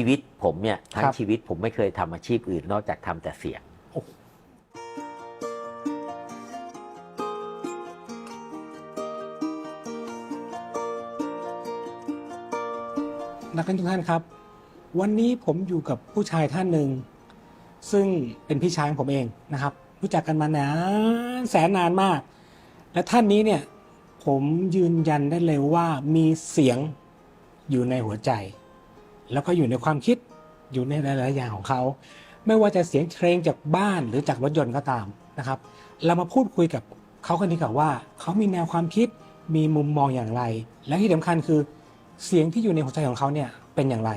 ชีวิตผมเนี่ยทั้งครับชีวิตผมไม่เคยทำอาชีพอื่นนอกจากทำแต่เสียงนักการทุกท่านครับ วันนี้ผมอยู่กับผู้ชายท่านหนึ่ง ซึ่งเป็นพี่ชายของผมเองนะครับ รู้จักกันมานานแสนนานมาก และท่านนี้เนี่ยผมยืนยันได้เลยว่ามีเสียงอยู่ในหัวใจ แล้วก็อยู่ในความคิดอยู่ในหลายๆอย่างของเขา ไม่ว่าจะเสียงเพลงจากบ้านหรือจากรถยนต์ก็ตามนะครับ เรามาพูดคุยกับเขากันดีกว่าว่า เขามีแนวความคิดมีมุมมองอย่างไร และที่สำคัญคือเสียงที่อยู่ในหัวใจของเขาเนี่ยเป็นอย่างไร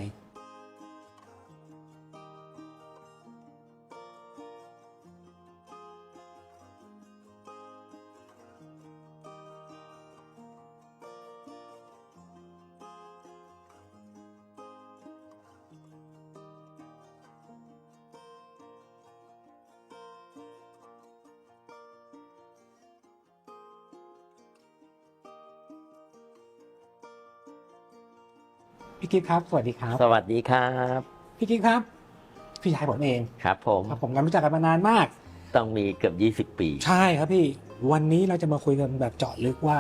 กิ๊กครับ สวัสดีครับ สวัสดีครับ พี่กิ๊กครับ พี่ชายผมเองครับ ผมครับผมกันรู้จักกันมานานมาก ต้องมีเกือบ 20 ปี ใช่ครับพี่ วันนี้เราจะมาคุยกันแบบเจาะลึกว่า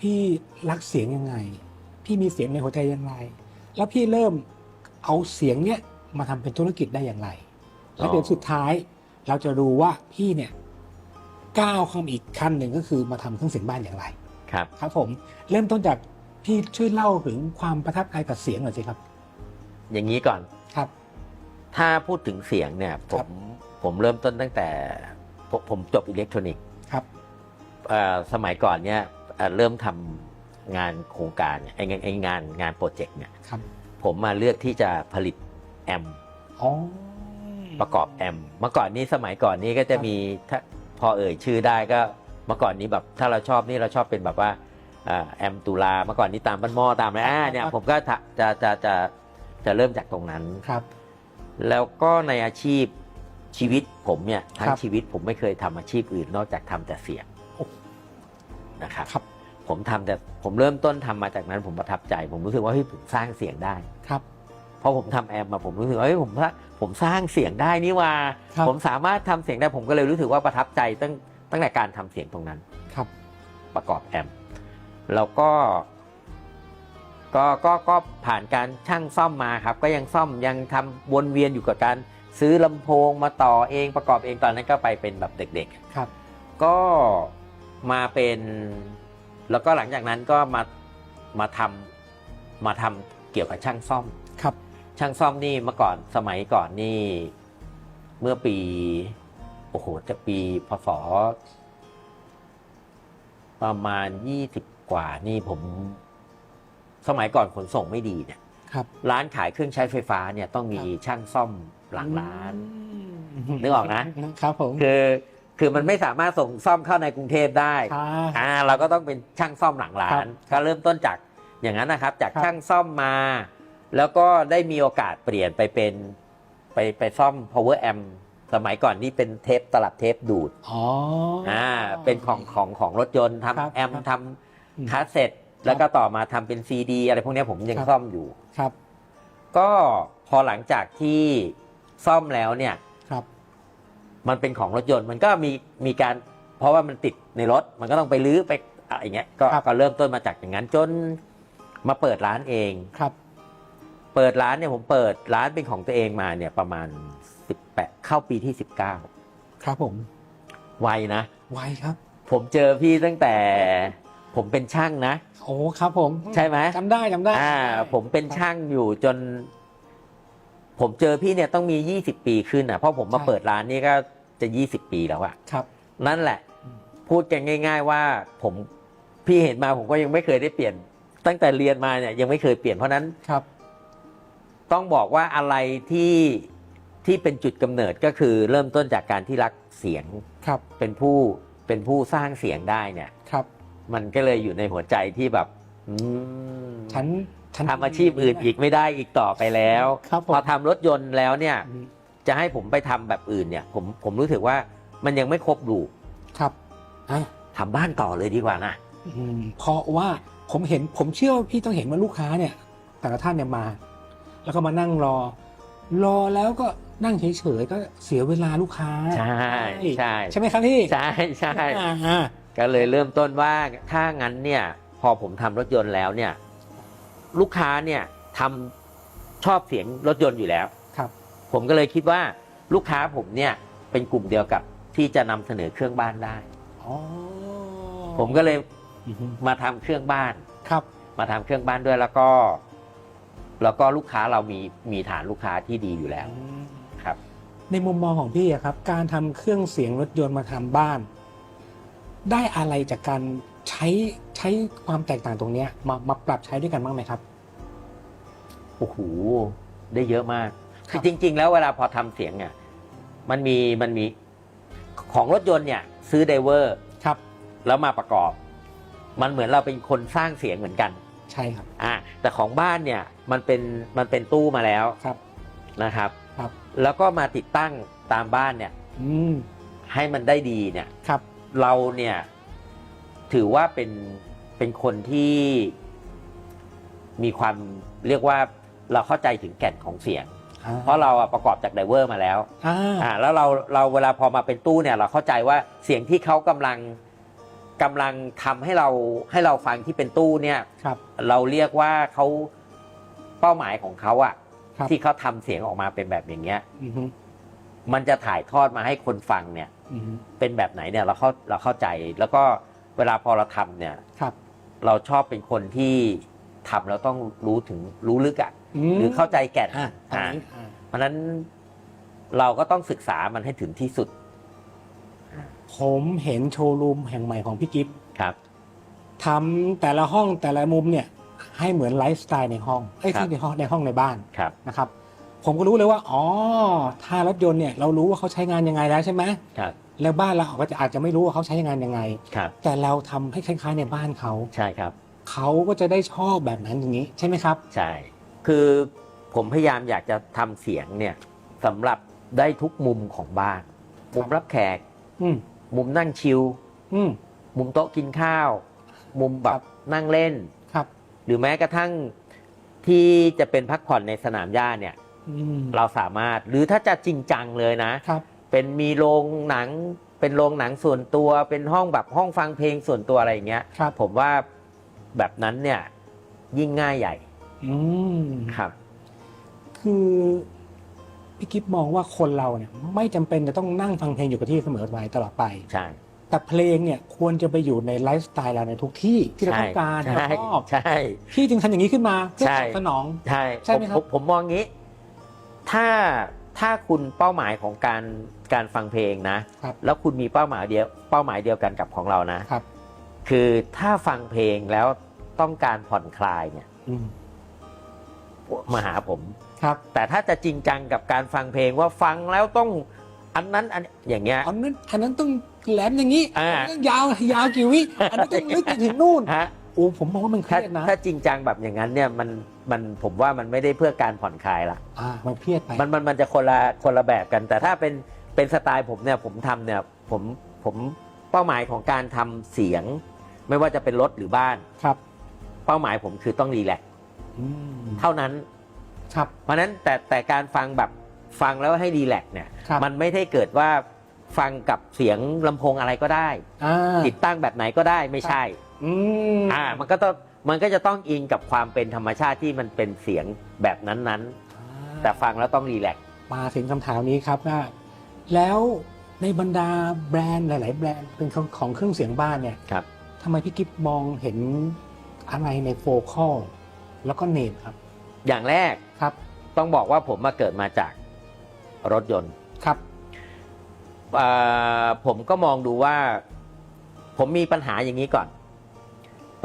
พี่รักเสียงยังไง พี่มีเสียงในหัวใจยังไง แล้วพี่เริ่มเอาเสียงเนี้ยมาทำเป็นธุรกิจได้อย่างไร แล้วเดี๋ยวสุดท้ายเราจะรู้ว่าพี่เนี่ยก้าวเข้ามาอีกขั้นหนึ่งก็คือมาทำเครื่องเสียงบ้านอย่างไร ครับ ครับผม เริ่มต้นจาก พี่ช่วยเล่าถึงความประทับใจกับเสียงหน่อยสิครับ อย่างนี้ก่อนครับ ถ้าพูดถึงเสียงเนี่ยผครัมบ ผมเริ่มต้นตั้งแต่ผมผมจบอิเล็กทรอนิกส์ครับ เอ่อสมัยก่อนเนี่ยเอ่อเริ่มทำงานโครงการเนี่ยไอ้งานไอ้งานงานโปรเจกต์เนี่ยครับผมมาเลือกที่จะผลิตแอมอ๋อ ประกอบแอมเมื่อก่อนนี้สมัยก่อนนี้ก็จะมีถ้าพอเอ่ยชื่อได้ก็เมื่อก่อนนี้แบบถ้าเราชอบนี่เราชอบเป็นแบบว่าอ่า แอมตุลาเมื่อก่อนนี้ตามบ้านหม้อตามอะไรอ่าเนี่ยผมก็จะจะจะจะจะเริ่มจากตรงนั้น ครับ แล้วก็ในอาชีพชีวิตผมเนี่ยทั้งครับ ชีวิตผมไม่เคยทำอาชีพอื่นนอกจากทำแต่เสียงโอ้นะครับ ครับผมทำแต่ผมเริ่มต้นทำมาจากนั้นผมประทับใจ ผมรู้สึกว่าเฮ้ยผมสร้างเสียงได้ ครับ พอผมทำแอมมาผมรู้สึกว่าเฮ้ยผมว่าผมสร้างเสียงได้นี่ว่า ครับ ผมสามารถทำเสียงได้ผมก็เลยรู้สึกว่าประทับใจตั้งตั้งแต่การทำเสียงตรงนั้น ครับ ประกอบแอม แล้วก็ก็ก็ก็ผ่านการช่างซ่อมมาครับ ก็ยังซ่อมยังทำวนเวียนอยู่กับการซื้อลำโพงมาต่อเองประกอบเองตอนนั้นก็ไปเป็นแบบเด็กครับๆก็มาเป็น แล้วก็หลังจากนั้นก็มามาทำมาทำเกี่ยวกับช่างซ่อมครับ ช่างซ่อมนี่เมื่อก่อนสมัยก่อนนี่ เมื่อปีโอ้โหจะปีพศประมาณยี่สิบ กว่านี่ผมสมัยก่อนขนส่งไม่ดีเนี่ยครับ ร้านขายเครื่องใช้ไฟฟ้าเนี่ยต้องมีครับช่างซ่อมหลังร้านมนึกออกนะครับผมคือคือมันไม่สามารถส่งซ่อมเข้าในกรุงเทพได้ครับอ่าเราก็ต้องเป็นช่างซ่อมหลังร้านครับก็เริ่มต้นจากอย่างนั้นนะครับ จากครับช่างซ่อมมา แล้วก็ได้มีโอกาสเปลี่ยนไปเป็นไปไปซ่อม power amp สมัยก่อนนี่เป็นเทปตลับเทปดูดอ๋ออ่อ่าเป็นของของของรถยนต์ครับทำแอมครับทอืมำ คาสเซ็ตแล้วก็ต่อมาทำเป็นซีดีอะไรพวกเนี้ยผมยังครับซ่อมอยู่ครับ ก็พอหลังจากที่ซ่อมแล้วเนี่ยครับ มันเป็นของรถยนต์มันก็มีมีการ เพราะว่ามันติดในรถ มันก็ต้องไปรื้อไปอะไรอย่างเงี้ยก็ครับก็เริ่มต้นมาจากอย่างนั้นจนมาเปิดร้านเองครับ เปิดร้านเนี่ยผมเปิดร้านเป็นของตัวเองมาเนี่ยประมาณ18เข้าปีที่ครับผม19ไวนะไวครับ ผมเจอพี่ตั้งแต่ ผมเป็นช่างนะ โอ้ครับผมใช่ไหมจำได้จำได้อ่า ผมเป็นช่างอยู่จน ผมเจอพี่เนี่ยต้องมี20ปีขึ้นอะเพราะผมมาเปิดร้านนี่ก็จะ20ปีแล้วอะครับ นั่นแหละอืมพูดกันง่าย ๆ ว่า ผมพี่เห็นมาผมก็ยังไม่เคยได้เปลี่ยน ตั้งแต่เรียนมาเนี่ย ยังไม่เคยเปลี่ยนเพราะฉะนั้นครับ ต้องบอกว่าอะไรที่ที่เป็นจุดกำเนิดก็คือเริ่มต้นจากการที่รักเสียงครับ เป็นผู้เป็นผู้สร้างเสียงได้เนี่ยครับ มันก็เลยอยู่ในหัวใจที่แบบอืมฉันฉันทำอาชีพอื่นอีกไม่ได้อีกต่อไปแล้ว ครับผพอมทำรถยนต์แล้วเนี่ยอืมจะให้ผมไปทำแบบอื่นเนี่ย ผมผมรู้สึกว่ามันยังไม่ครบรูปครับอะ ทำบ้านต่อเลยดีกว่านะ อืมเพราะว่าผมเห็นผมเชื่อว่าพี่ต้องเห็นว่าลูกค้าเนี่ย แต่ละท่านเนี่ยมา แล้วก็มานั่งรอ รอแล้วก็นั่งเฉยๆก็เสียเวลาลูกค้าใช่ใช่ ใช่ไหมครับพี่ใช่ใช่อ่าอ่า ก็เลยเริ่มต้นว่าถ้างั้นเนี่ยพอผมทำรถยนต์แล้วเนี่ยลูกค้าเนี่ยทำชอบเสียงรถยนต์อยู่แล้วครับ ผมก็เลยคิดว่าลูกค้าผมเนี่ยเป็นกลุ่มเดียวกับที่จะนำเสนอเครื่องบ้านได้อ๋อผมก็เลยอือฮึมาทำเครื่องบ้านครับ มาทำเครื่องบ้านด้วยแล้วก็ แล้วก็ลูกค้าเรามีมีฐานลูกค้าที่ดีอยู่แล้วครับ ในมุมมองของพี่อะครับ การทำเครื่องเสียงรถยนต์มาทำบ้าน ได้อะไรจากการใช้ใช้ความแตกต่างตรงเนี้ยมามาปรับใช้ด้วยกันบ้างไหมครับ โอ้โห ได้เยอะมากครัคืบอจริง ๆ แล้วเวลาพอทำเสียงเนี่ยมันมีมันมีของรถยนต์เนี่ย ซื้อไดเวอร์ครับ แล้วมาประกอบ มันเหมือนเราเป็นคนสร้างเสียงเหมือนกันใช่ครับ อ่าแต่ของบ้านเนี่ยมันเป็นมันเป็นตู้มาแล้วครับ นะครับครับ แล้วก็มาติดตั้งตามบ้านเนี่ย อืมให้มันได้ดีเนี่ย ครับ เราเนี่ย ถือว่าเป็นเป็นคนที่มีความเรียกว่าเราเข้าใจถึงแก่นของเสียงอ่เพราะเราอะประกอบจากไดเวอร์มาแล้วอ่าอ่าแล้วเราเราเวลาพอมาเป็นตู้เนี่ย เราเข้าใจว่าเสียงที่เขากำลังกำลังทำให้เราให้เราฟังที่เป็นตู้เนี่ยครับ เราเรียกว่าเขาเป้าหมายของเขาอะครับที่เขาทำเสียงออกมาเป็นแบบอย่างเงี้ยอือฮึ มันจะถ่ายทอดมาให้คนฟังเนี่ยอือฮึเป็นแบบไหนเนี่ยเราเข้าเราเข้าใจแล้วก็เวลาพอเราทำเนี่ยครับ เราชอบเป็นคนที่ทำแล้วต้องรู้ถึงรู้ลึกอะมหรือเข้าใจแก่นอ่าตรงอ่านี้อ่าเพราะฉะนั้นเราก็ต้องศึกษามันให้ถึงที่สุด ผมเห็นโชว์รูมแห่งใหม่ของพี่กิฟต์ครับทำแต่ละห้องแต่ละมุมเนี่ย ให้เหมือนไลฟ์สไตล์ในห้องไอ้ยครับที่ในห้องในห้องในบ้านครับนะครับ ผมก็รู้เลยว่าอ๋อถ้ารถยนต์เนี่ยเรารู้ว่าเขาใช้งานยังไงแล้วใช่ไหมครับ แล้วบ้านเราก็จะอาจจะไม่รู้ว่าเขาใช้งานยังไง ครับ แต่เราทำให้คล้ายๆในบ้านเขาใช่ครับ เขาก็จะได้ชอบแบบนั้นอย่างนี้ใช่ไหมครับ ใช่ คือผมพยายามอยากจะทำเสียงเนี่ยสำหรับได้ทุกมุมของบ้าน มุมรับแขก อืมมุมนั่งชิล อืม มุมโต๊ะกินข้าว มุมแบครับบ นั่งเล่น ครับ หรือแม้กระทั่งที่จะเป็นพักผ่อนในสนามหญ้าเนี่ยอืม เราสามารถหรือถ้าจะจริงจังเลยนะ ครับ เป็นมีโรงหนัง เป็นโรงหนังส่วนตัว เป็นห้องแบบห้องฟังเพลงส่วนตัวอะไรอย่างเงี้ย ครับ ผมว่าแบบนั้นเนี่ยยิ่งง่ายใหญ่ อืมครับ คือพี่กิฟมองว่าคนเราเนี่ย ไม่จำเป็นจะต้องนั่งฟังเพลงอยู่กับที่เสมอไปตลอดไป ใช่ แต่เพลงเนี่ยควรจะไปอยู่ในไลฟ์สไตล์เราในทุกที่ที่เราต้องการที่ใช่เราชอบใช่ พี่จึงทำอย่างนี้ขึ้นมาเพื่อใช่ ตอบสนอง ใช่ใช่ไหมครับผผมมองงี้ ถ้าถ้าคุณเป้าหมายของการการฟังเพลงนะ ครับแล้วคุณมีเป้าหมายเดียวเป้าหมายเดียวกันกับของเรานะครับ คือถ้าฟังเพลงแล้วต้องการผ่อนคลายเนี่ยอืมมาหาผม ครับแต่ถ้าจะจริงจังกับการฟังเพลงว่าฟังแล้วต้องอันนั้นอันอย่างเงี้ย อันนั้นอันนั้นต้องแหลมอย่างนี้อ่า อันนั้นยาวยาวกี่วิอันนั้นต้องลึกไปถึงนู่นฮะ โอ้ผมมองว่ามันเคถ้ารียดนะ ถ้าจริงจังแบบอย่างนั้นเนี่ยมัน มันผมว่ามันไม่ได้เพื่อการผ่อนคลายละอ่ามันเครียดไป มันมันมันจะคนละคนละแบบกัน แต่ถ้าเป็นเป็นสไตล์ผมเนี่ยผมทำเนี่ยผมผมเป้าหมายของการทำเสียง ไม่ว่าจะเป็นรถหรือบ้าน ครับเป้าหมายผมคือต้องรีแลกซ์อืมเท่านั้น ครับ เพราะฉะนั้นแต่แต่การฟังแบบฟังแล้วให้รีแลกซ์เนี่ย ครับมันไม่ได้เกิดว่าฟังกับเสียงลำโพงอะไรก็ได้ อ่าติดตั้งแบบไหนก็ได้ไม่ใช่ อืม อ่ามันก็ต้อง มันก็จะต้องอิงกับความเป็นธรรมชาติที่มันเป็นเสียงแบบนั้นๆ แต่ฟังแล้วต้องรีแลกซ์มาถึงคำถามนี้ครับว่าแล้วในบรรดาแบรนด์หลาย ๆ แบรนด์เป็นของของเครื่องเสียงบ้านเนี่ยครับ ทำไมพี่กิฟมองเห็นอะไรในโฟคอลแล้วก็เนมครับอย่างแรกครับต้องบอกว่าผมมาเกิดมาจากรถยนต์ครับอ่าผมก็มองดูว่า ผมมีปัญหาอย่างนี้ก่อน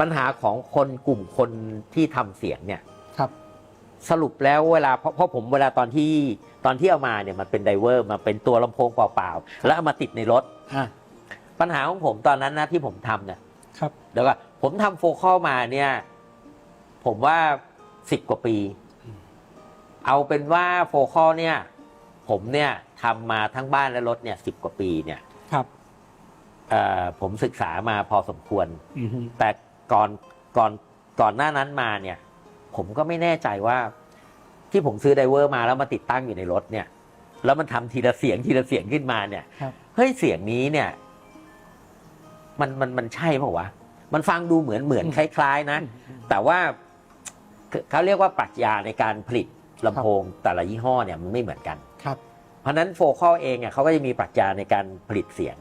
ปัญหาของคนกลุ่มคนที่ทำเสียงเนี่ยครับ สรุปแล้วเวลาเพราะเพราะผมเวลาตอนที่ตอนที่เอามาเนี่ยมันเป็นไดเวอร์มาเป็นตัวลำโพงเปล่าๆแล้วเอามาติดในรถอ่าปัญหาของผมตอนนั้นนะที่ผมทำเนี่ยครับเดี๋ยวก่อนผมทำโฟคอลมาเนี่ย ผมว่าสิบกว่าปีอืมเอาเป็นว่าโฟคอลเนี่ย ผมเนี่ยทำมาทั้งบ้านและรถเนี่ยสิบกว่าปีเนี่ย ครับเอ่อผมศึกษามาพอสมควรอือฮึแต่ ก่อนก่อนก่อนหน้านั้นมาเนี่ย ผมก็ไม่แน่ใจว่า ที่ผมซื้อไดเวอร์มาแล้วมาติดตั้งอยู่ในรถเนี่ย แล้วมันทำทีละเสียงทีละเสียงขึ้นมาเนี่ยครับเฮ้ยเสียงนี้เนี่ย มันมันมันใช่เปล่าวะมันฟังดูเหมือนเหมือนคล้าย ๆ นะ แต่ว่าเขาเรียกว่าปรัชญาในการผลิตลำโพงแต่ละยี่ห้อเนี่ยมันไม่เหมือนกันครับ เพราะฉะนั้นโฟคอลเองอะเขาก็จะมีปรัชญาในการผลิตเสียง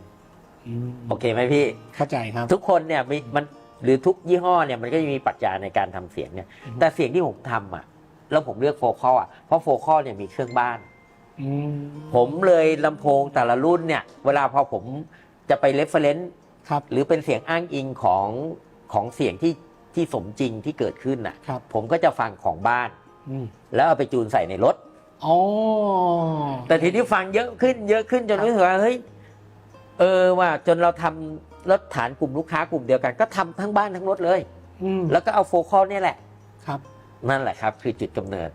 อืมโอเคไหมพี่เข้าใจครับ ทุกคนเนี่ยมีมัน หรือทุกยี่ห้อเนี่ยมันก็จะมีปรัชญาในการทำเสียงเนี่ยอือฮึแต่เสียงที่ผมทำอะ แล้วผมเลือกโฟคอลอะเพราะโฟคอลเนี่ยมีเครื่องบ้านอืมผมเลยลำโพงแต่ละรุ่นเนี่ย เวลาพอผมจะไปเรฟเฟรนซ์ครับหรือเป็นเสียงอ้างอิงของของเสียงที่ที่สมจริงที่เกิดขึ้นน่ะครับผมก็จะฟังของบ้านอืมแล้วเอาไปจูนใส่ในรถอ๋อแต่ทีนี้ฟังเยอะขึ้น เยอะขึ้นจนรู้สึกว่าเฮ้ยเออว่าจนเราทำรถฐานกลุ่มลูกค้ากลุ่มเดียวกัน ก็ทำทั้งบ้านทั้งรถเลย อืมแล้วก็เอาโฟคอลเนี่ยแหละ ครับ นั่นแหละครับ คือจุดกำเนิด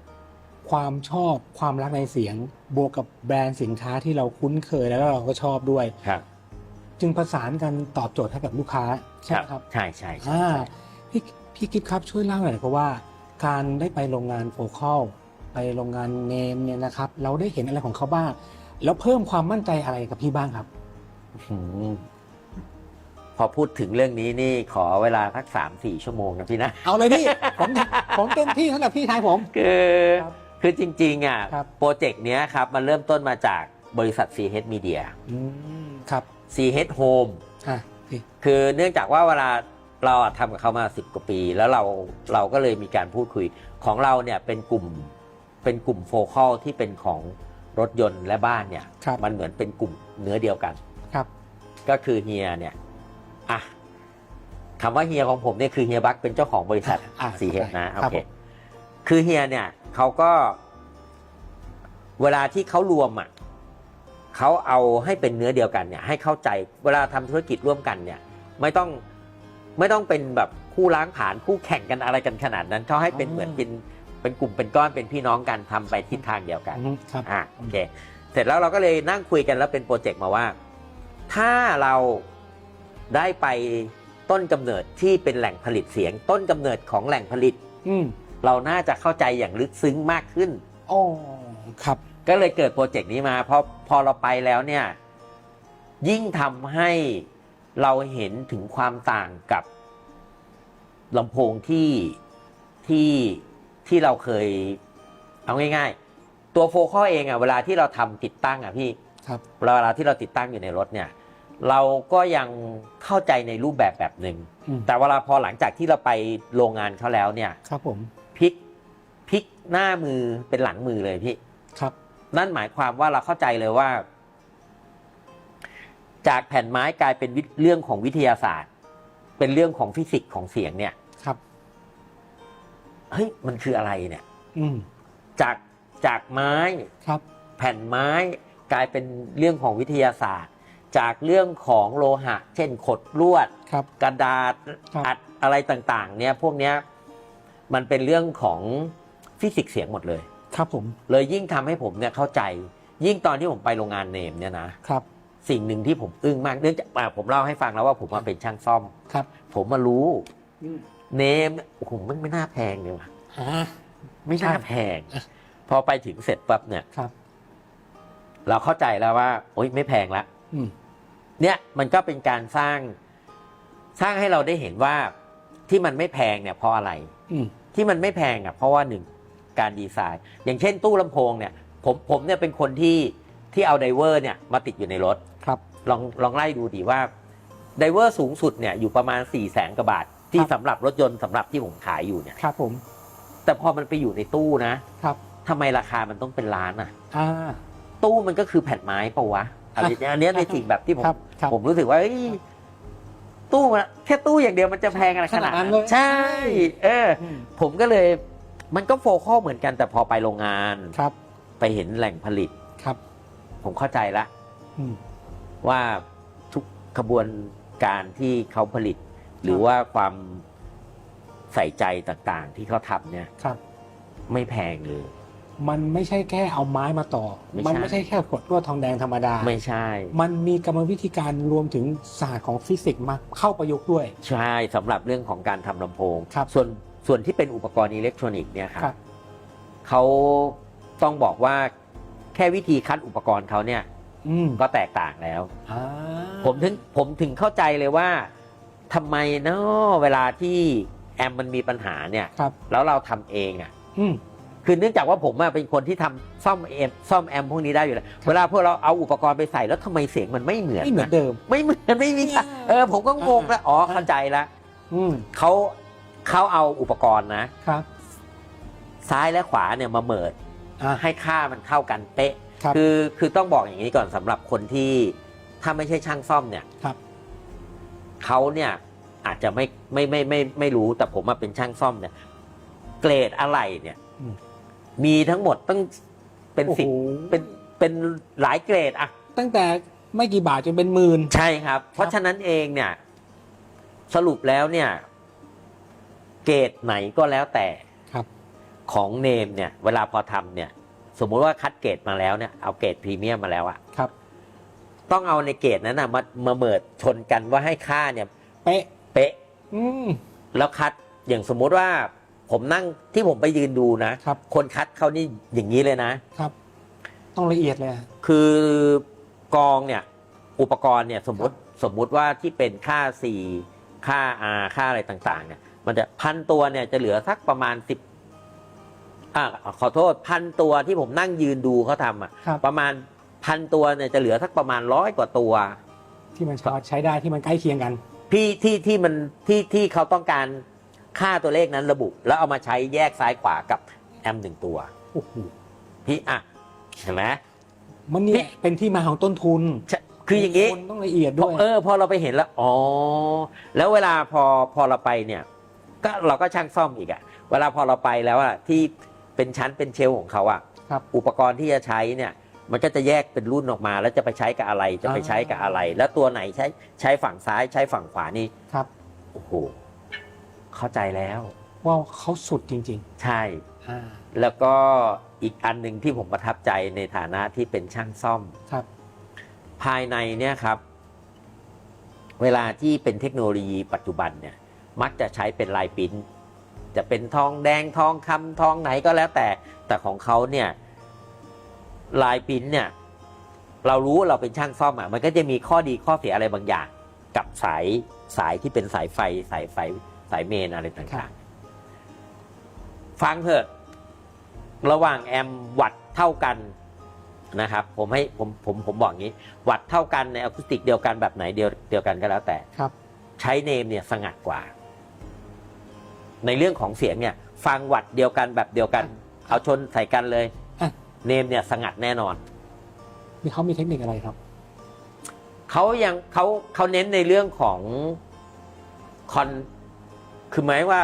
ความชอบความรักในเสียงบวกกับแบรนด์สินค้าที่เราคุ้นเคยแล้วก็เราก็ชอบด้วย ครับ จึงประสานกันตอบโจทย์ให้กับลูกค้าใช่ไหมครับใช่ใช่ใช่อ่าใช่พี่พี่กิฟครับช่วยเล่าหน่อยเพราะว่าการได้ไปโรงงานโฟคอลไปโรงงานเนมเนี่ยนะครับ เราได้เห็นอะไรของเขาบ้างแล้วเพิ่มความมั่นใจอะไรกับพี่บ้างครับหืม พอพูดถึงเรื่องนี้นี่ขอเวลาสักสามสี่ชั่วโมงนะพี่นะ เอาเลยพี่ ผมผมเต็มที่สำหรับพี่ชายผม คือครับคือจริงๆอะครับ โปรเจกต์เนี้ยครับ มันเริ่มต้นมาจากบริษัท CH Media อืมครับ CH Home อะพี่คือเนื่องจากว่าเวลาเราอะทำกับเขามาสิบกว่าปี แล้วเราเราก็เลยมีการพูดคุยของเราเนี่ยเป็นกลุ่มเป็นกลุ่มโฟคอลที่เป็นของรถยนต์และบ้านเนี่ย ครับ มันเหมือนเป็นกลุ่มเนื้อเดียวกัน ครับ ก็คือเฮียเนี่ย อะคำว่าเฮียของผมเนี่ยคือเฮียบักเป็นเจ้าของบริษัทอะสีเฮดนะโอครับเคผม คือเฮียเนี่ยเขาก็เวลาที่เขารวมอะเขาเอาให้เป็นเนื้อเดียวกันเนี่ย ให้เข้าใจเวลาทำธุรกิจร่วมกันเนี่ย ไม่ต้องไม่ต้องเป็นแบบคู่ล้างผลาญคู่แข่งกันอะไรกันขนาดนั้นเขาให้เป็นเหมือนเป็นเป็นกลุ่มเป็นก้อนเป็นพี่น้องกันทำไปทิศทางเดียวกัน อืมครับ อะโอเค เสร็จแล้วเราก็เลยนั่งคุยกันแล้วเป็นโปรเจกต์มาว่า ถ้าเรา ได้ไปต้นกำเนิดที่เป็นแหล่งผลิตเสียง ต้นกำเนิดของแหล่งผลิต อืมเราน่าจะเข้าใจอย่างลึกซึ้งมากขึ้นอ๋อครับ ก็เลยเกิดโปรเจกต์นี้มาเพราะพอเราไปแล้วเนี่ย ยิ่งทำให้เราเห็นถึงความต่างกับลำโพงที่ที่ที่เราเคย เอาง่าย ๆ ตัวโฟคอเองอะเวลาที่เราทำติดตั้งอะพี่ครับเวลาที่เราติดตั้งอยู่ในรถเนี่ย เราก็ยังเข้าใจในรูปแบบแบบหนึ่งอืมแต่เวลาพอหลังจากที่เราไปโรงงานเขาแล้วเนี่ยครับผมพลิกพลิกหน้ามือเป็นหลังมือเลยพี่ครับ นั่นหมายความว่าเราเข้าใจเลยว่า จากแผ่นไม้กลายเป็นวิเรื่องของวิทยาศาสตร์ เป็นเรื่องของฟิสิกส์ของเสียงเนี่ยครับเฮ้ยมันคืออะไรเนี่ย อืมจากจากไม้ครับ แผ่นไม้กลายเป็นเรื่องของวิทยาศาสตร์ จากเรื่องของโลหะ เช่นขดลวด ครับ กระดาษครับ อัดอะไรต่างๆ เนี่ยพวกเนี้ยมันเป็นเรื่องของฟิสิกส์เสียงหมดเลย ครับผมเลยยิ่งทำให้ผมเนี่ยเข้าใจ ยิ่งตอนที่ผมไปโรงงานเนมเนี่ยนะ ครับสิ่งหนึ่งที่ผมอึ้งมากเนื่องจากอ่าผมเล่าให้ฟังแล้วว่าผมมาเป็นช่างซ่อม ครับผมมารู้อืมเนมโอ้โหมันไม่น่าแพงเลยว่ะอ่า ไม่น่าใช่แพงพอไปถึงเสร็จปั๊บเนี่ย ครับ เราเข้าใจแล้วว่า โอ๊ยไม่แพงละอืม เนี่ยมันก็เป็นการสร้างสร้างให้เราได้เห็นว่าที่มันไม่แพงเนี่ยเพราะอะไรอืมที่มันไม่แพงอะเพราะว่าหนึ่งการดีไซน์ อย่างเช่นตู้ลำโพงเนี่ย ผมผมเนี่ยเป็นคนที่ที่เอาไดเวอร์เนี่ยมาติดอยู่ในรถครับลองลองไล่ดูดีว่าไดเวอร์สูงสุดเนี่ยอยู่ประมาณ4ี่แสนกว่าบาท ที่ครับสำหรับรถยนต์สำหรับที่ผมขายอยู่เนี่ยครับ ผม แต่พอมันไปอยู่ในตู้นะครับทำไมราคามันต้องเป็นล้านอะอ่าตู้มันก็คือแผ่นไม้ปะวะ อะไรอย่างเงี้ยอันเนี้ยในสิ่งแบบที่ผมครับครับผมรู้สึกว่าเอ้ยตู้มันแค่ตู้อย่างเดียวมันจะแพงอะไรขนาดขนาดนั้นั้นนเลย ใช่ เออ อืมผมก็เลยมันก็โฟกัสเหมือนกันแต่พอไปโรงงาน ครับไปเห็นแหล่งผลิต ครับผมเข้าใจละ อืม ว่าทุกขบวนการที่เขาผลิต หรือว่าความใส่ใจต่างๆ ที่เขาทำเนี่ยครับ ไม่แพงเลย มันไม่ใช่แค่เอาไม้มาต่อ ไม่ใช่ มันไม่ใช่แค่ขดลวดทองแดงธรรมดา ไม่ใช่ มันมีกรรมวิธีการรวมถึงศาสตร์ของฟิสิกส์มาเข้าประยุกต์ด้วย ใช่สำหรับเรื่องของการทำลำโพง ครับส่วนส่วนที่เป็นอุปกรณ์อิเล็กทรอนิกส์เนี่ยคครัรับบเขาต้องบอกว่าแค่วิธีคัดอุปกรณ์เขาเนี่ยอืมก็แตกต่างแล้ว อ่าผมถึงผมถึงเข้าใจเลยว่าทำไมเนาะเวลาที่แอมมันมีปัญหาเนี่ย ครับ แล้วเราทำเองอะ อืม คือเนื่องจากว่าผมอะเป็นคนที่ทำซ่อมแอมซ่อมแอมพวกนี้ได้อยู่แล้วเวลาพวกเราเอาอุปกรณ์ไปใส่แล้วทำไมเสียงมันไม่เหมือนไม่เหมือนนะเดิม ไม่เหมือนไม่มีทางเออผมก็งงแล้วอ๋อเข้าใจแล้วอืมเขาเขาเอาอุปกรณ์นะ ครับซ้ายและขวาเนี่ยมาเมิดอ่าให้ค่ามันเข้ากันเป๊ะ ครับ คือคือต้องบอกอย่างนี้ก่อนสำหรับคนที่ถ้าไม่ใช่ช่างซ่อมเนี่ยครับ เขาเนี่ยอาจจะไม่ไม่ไม่ไม่ไม่ไม่รู้แต่ผมมาเป็นช่างซ่อมเนี่ย เกรดอะไรเนี่ย อืม มีทั้งหมดตั้งเป็นโอ้โหสิบเป็นเป็นหลายเกรดอะตั้งแต่ไม่กี่บาทจนเป็นหมื่น ใช่ครับ เพราะฉะนั้นเองเนี่ย สรุปแล้วเนี่ย เกรดไหนก็แล้วแต่ครับ ของเนมเนี่ย เวลาพอทำเนี่ย สมมุติว่าคัดเกรดมาแล้วเนี่ยเอาเกรดพรีเมียมมาแล้วอะครับ ต้องเอาในเกรดนั้นนะมามาเมิดชนกันว่าให้ค่าเนี่ย เป๊ะ เป๊ะ อืม แล้วคัดอย่างสมมุติว่า ผมนั่งที่ผมไปยืนดูนะครับ คนคัดเขานี่อย่างนี้เลยนะ ครับ ต้องละเอียดเลยอะคือกองเนี่ย อุปกรณ์เนี่ยสมมติสมมุติว่าที่เป็นค่า C ค่า R ค่าอะไรต่างๆ เนี่ย มันจะพันตัวเนี่ยจะเหลือสักประมาณสิบอ่าขอโทษพันตัวที่ผมนั่งยืนดูเขาทำอะ ครับ ประมาณพันตัวเนี่ยจะเหลือสักประมาณร้อยกว่าตัว ที่มันพอใช้ได้ที่มันใกล้เคียงกันที่ที่ที่มันที่ที่เขาต้องการ ค่าตัวเลขนั้นระบุ แล้วเอามาใช้แยกซ้ายขวากับแอมหนึ่งตัว โอ้โหพี่อะเห็นไหม มันเนี่นี่ ยเป็นที่มาของต้นทุนใช่คืออย่างนี้คนต้องละเอียดด้วย เออพอเราไปเห็นแล้ว อ๋อ แล้วเวลาพอพอเราไปเนี่ย ก็เราก็ช่างซ่อมอีกอะเวลาพอเราไปแล้วอะที่เป็นชั้นเป็นเชลฟ์ของเขาอะครับ อุปกรณ์ที่จะใช้เนี่ย มันก็จะแยกเป็นรุ่นออกมา แล้วจะไปใช้กับอะไรจะไปใช้กับอะไร แล้วตัวไหนใช้ใช้ฝั่งซ้ายใช้ฝั่งขวานี่ครับ โอ้โห เข้าใจแล้ว ว่าเขาสุดจริงใช่ ๆอ่าแล้วก็อีกอันหนึ่งที่ผมประทับใจในฐานะที่เป็นช่างซ่อม ครับ ภายในเนี่ยครับ เวลาที่เป็นเทคโนโลยีปัจจุบันเนี่ย มักจะใช้เป็นลายปริ้นท์จะเป็นทองแดงทองคำทองไหนก็แล้วแต่ แต่ของเขาเนี่ยลายปริ้นท์เนี่ย เรารู้ว่าเราเป็นช่างซ่อมอะมันก็จะมีข้อดีข้อเสียอะไรบางอย่าง กับสายสายที่เป็นสายไฟสายไฟ สายเมนอะไรครัต่างบๆฟังเถอะ ระหว่างแอมป์วัตต์เท่ากันนะครับ ผมให้ผมผมผมบอกงี้ วัตต์เท่ากันในอะคูสติกเดียวกันแบบไหนเดียวเดียวกันก็แล้วแต่ครับ ใช้เนมเนี่ยสงัดกว่า ในเรื่องของเสียงเนี่ย ฟังวัตต์เดียวกันแบบเดียวกัน เอาชนใส่กันเลยอะ เนมเนี่ยสงัดแน่นอน มีเขามีเทคนิคอะไรครับ เขายังเขาเขาเน้นในเรื่องของคอน คือหมายว่า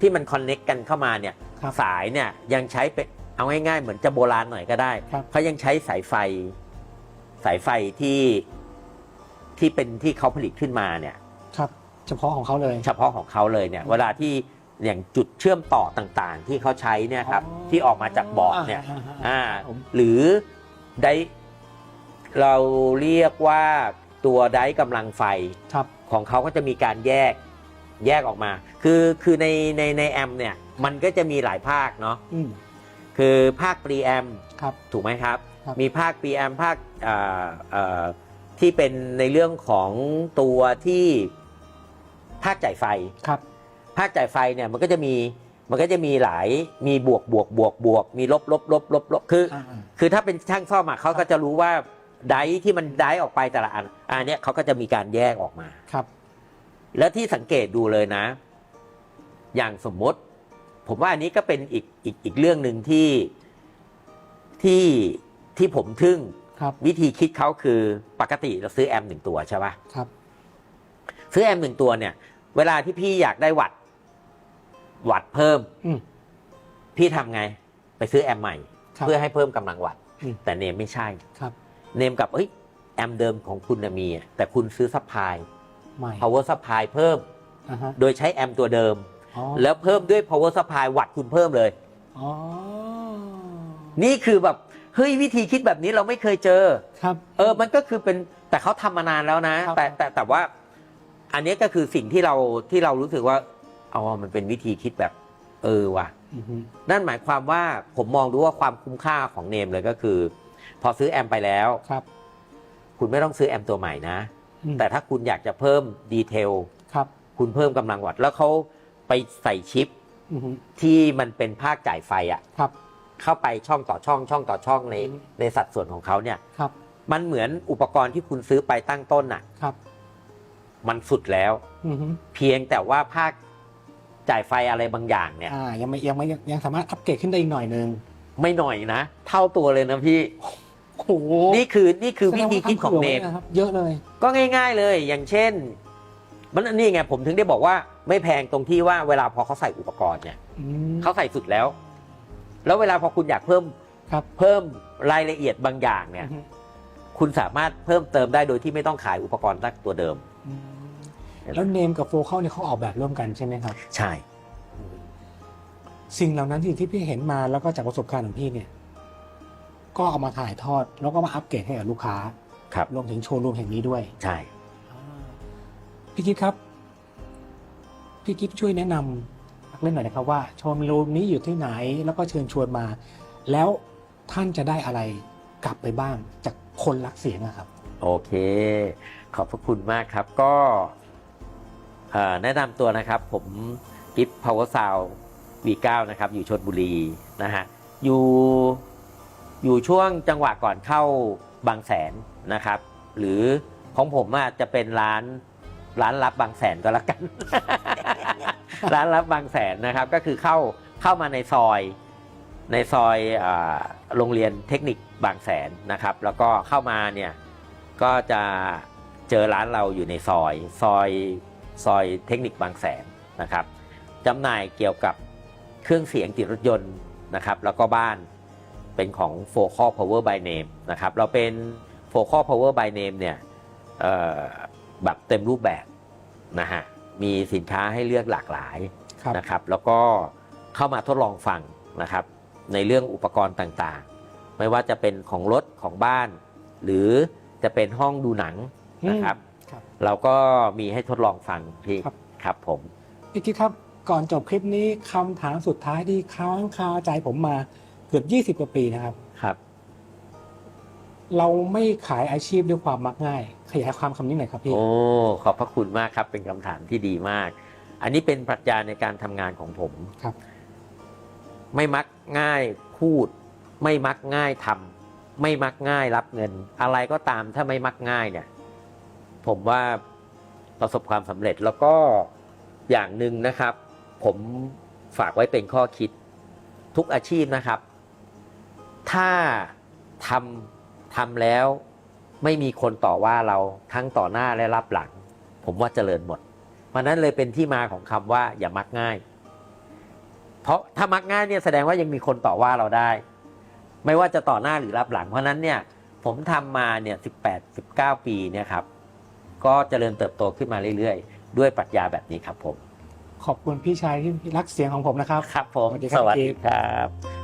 ที่มันคอนเน็กกันเข้ามาเนี่ยครับสายเนี่ยยังใช้เป็นเอาง่ายๆ เหมือนจะโบราณหน่อยก็ได้ครับเขายังใช้สายไฟ สายไฟที่ที่เป็นที่เขาผลิตขึ้นมาเนี่ย ครับ เฉพาะของเขาเลย เฉพาะของเขาเลยเนี่ย เวลาที่อย่างจุดเชื่อมต่อต่างๆ ที่เขาใช้เนี่ยครับอ๋อที่ออกมาจากบอร์ดเนี่ยอ่าอ่าอ่าผมหรือได้เราเรียกว่าตัวได้กำลังไฟครับ ของเขาก็จะมีการแยก แยกออกมา คือคือในในในแอมเนี่ยมันก็จะมีหลายภาคเนาะอืม คือภาคปรีแอมครับถูกไหมครับ ครับ มีภาคปรีแอมภาคเอ่อเอ่อที่เป็นในเรื่องของตัวที่ภาคจ่ายไฟ ครับ ภาคจ่ายไฟเนี่ยมันก็จะมีมันก็จะมีหลายมีบวกบวกบวกบวก มีลบลบลบลบลบคืออ่าอ่าคือถ้าเป็นช่างซ่อมอะเขาก็จะรู้ว่าไดร์ที่มันไดร์ออกไปแต่ละอันอันเนี้ยเขาก็จะมีการแยกออกมา ครับ แล้วที่สังเกตดูเลยนะ อย่างสมมติ ผมว่าอันนี้ก็เป็นอีกอีกอีกเรื่องหนึ่งที่ที่ที่ผมทึ่งครับ วิธีคิดเขาคือปกติเราซื้อแอมหนึ่งตัวใช่ปะครับ ซื้อแอมหนึ่งตัวเนี่ย เวลาที่พี่อยากได้วัตต์วัตต์เพิ่ม อืม พี่ทำไง ไปซื้อแอมใหม่ ครับเพื่อให้เพิ่มกำลังวัตต์อืม แต่เนมไม่ใช่ ครับ เนมกับเอ้ยแอมเดิมของคุณน่ะมีอะแต่คุณซื้อซัพพลาย ใหม่ power supply เพิ่ม อ่าฮะโดยใช้แอมตัวเดิม อ๋อแล้วเพิ่มด้วย power supply วัตต์คุณเพิ่มเลย อ๋อนี่คือแบบเฮ้ยวิธีคิดแบบนี้เราไม่เคยเจอ ครับ เออ มันก็คือเป็นแต่เขาทำมานานแล้วนะ ครับ แต่แต่แต่ว่า อันนี้ก็คือสิ่งที่เราที่เรารู้สึกว่าอ๋อมันเป็นวิธีคิดแบบ เออว่ะ อือฮึนั่นหมายความว่าผมมองดูว่าความคุ้มค่าของเนมเลยก็คือ พอซื้อแอมไปแล้ว ครับ คุณไม่ต้องซื้อแอมตัวใหม่นะอืม แต่ถ้าคุณอยากจะเพิ่มดีเทลครับ คุณเพิ่มกำลังวัตต์แล้วเขาไปใส่ชิปอือฮึที่มันเป็นภาคจ่ายไฟอะครับ เข้าไปช่องต่อช่องช่องต่อช่องในอืมในสัดส่วนของเขาเนี่ยครับ มันเหมือนอุปกรณ์ที่คุณซื้อไปตั้งต้นน่ะครับ มันสุดแล้วอือฮึเพียงแต่ว่าภาคจ่ายไฟอะไรบางอย่างเนี่ยอ่ายังไม่ยังไม่ยังสามารถอัปเกรดขึ้นได้อีกหน่อยนึงไม่หน่อยนะ เท่าตัวเลยนะพี่ โอ้โหนี่คือนี่คือวิธีคิดของเนมแสดว่าทำผื่ไว้นะครับเยอะเลย ก็ง่าย ๆเลยอย่างเช่น มันนี่ไงผมถึงได้บอกว่าไม่แพงตรงที่ว่าเวลาพอเขาใส่อุปกรณ์เนี่ยอืมเขาใส่สุดแล้ว แล้วเวลาพอคุณอยากเพิ่มครับเพิ่มรายละเอียดบางอย่างเนี่ยอือฮึคุณสามารถเพิ่มเติมได้โดยที่ไม่ต้องขายอุปกรณ์ตั้งตัวเดิมอืมแล้วเนมกับโฟเข้าเนี่ยเขาออกแบบร่วมกันใช่ไหมครับ ใช่ สิ่งเหล่านั้นที่ที่พี่เห็นมาแล้วก็จากประสบการณ์ของพี่เนี่ย ก็เอามาถ่ายทอด แล้วก็มาอัปเกรดให้กับลูกค้าครับ รวมถึงโชว์รูมแห่งนี้ด้วยใช่ พี่กิฟครับ พี่กิฟช่วยแนะนำนักเล่นหน่อยนะครับว่าโชว์รูมนี้อยู่ที่ไหน แล้วก็เชิญชวนมา แล้วท่านจะได้อะไรกลับไปบ้างจากคนรักเสียงอะครับ โอเค ขอบพระคุณมากครับก็เอ่อแนะนำตัวนะครับ ผมกิฟต์พาวเวอร์ซาว V9 นะครับ อยู่ชนบุรีนะฮะ อยู่ อยู่ช่วงจังหวะก่อนเข้าบางแสนนะครับ หรือของผมอาจจะเป็นร้านร้านรับบางแสนก็แล้วกัน ร้านรับบางแสนนะครับ ก็คือเข้าเข้ามาในซอยในซอยโรงเรียนเทคนิคบางแสนนะครับ แล้วก็เข้ามาเนี่ยก็จะเจอร้านเราอยู่ในซอยซอยซอยเทคนิคบางแสนนะครับจำหน่ายเกี่ยวกับเครื่องเสียงติดรถยนต์นะครับ แล้วก็บ้าน เป็นของ f o c a l Power by Name นะครับ เราเป็น f o c a l Power by Name เนี่ยเอ่อแบบเต็มรูปแบบนะฮะ มีสินค้าให้เลือกหลากหลายครับนะครับ แล้วก็เข้ามาทดลองฟังนะครับ ในเรื่องอุปกรณ์ต่างๆ ไม่ว่าจะเป็นของรถของบ้าน หรือจะเป็นห้องดูหนังนะครับครับเราก็มีให้ทดลองฟังพี่ครับครับผมพี่กิฟครับก่อนจบคลิปนี้คำถามสุดท้ายที่ค้างคาใจผมมา เกือบ20กว่าปีนะครับ ครับ เราไม่ขายอาชีพด้วยความมักง่าย ขยายความคำนี้หน่อยครับพี่ โอ้ขอบพระคุณมากครับ เป็นคำถามที่ดีมาก อันนี้เป็นปรัชญาในการทำงานของผมครับ ไม่มักง่ายพูด ไม่มักง่ายทำไม่มักง่ายรับเงิน อะไรก็ตามถ้าไม่มักง่ายเนี่ย ผมว่าประสบความสำเร็จแล้วก็อย่างหนึ่งนะครับ ผมฝากไว้เป็นข้อคิดทุกอาชีพนะครับ ถ้าทำทำแล้วไม่มีคนต่อว่าเราทั้งต่อหน้าและรับหลัง ผมว่าเจริญหมดเพราะนั้นเลยเป็นที่มาของคำว่าอย่ามักง่าย เพราะถ้ามักง่ายเนี่ยแสดงว่ายังมีคนต่อว่าเราได้ ไม่ว่าจะต่อหน้าหรือรับหลัง เพราะฉะนั้นเนี่ยผมทำมาเนี่ยสิบแปดสิบเก้าปีเนี่ยครับ ก็เจริญเติบโตขึ้นมาเรื่อยๆ ด้วยปรัชญาแบบนี้ครับผม ขอบคุณพี่ชายที่รักเสียงของผมนะครับ ครับผม สวัสดีครับสวัสดีครับ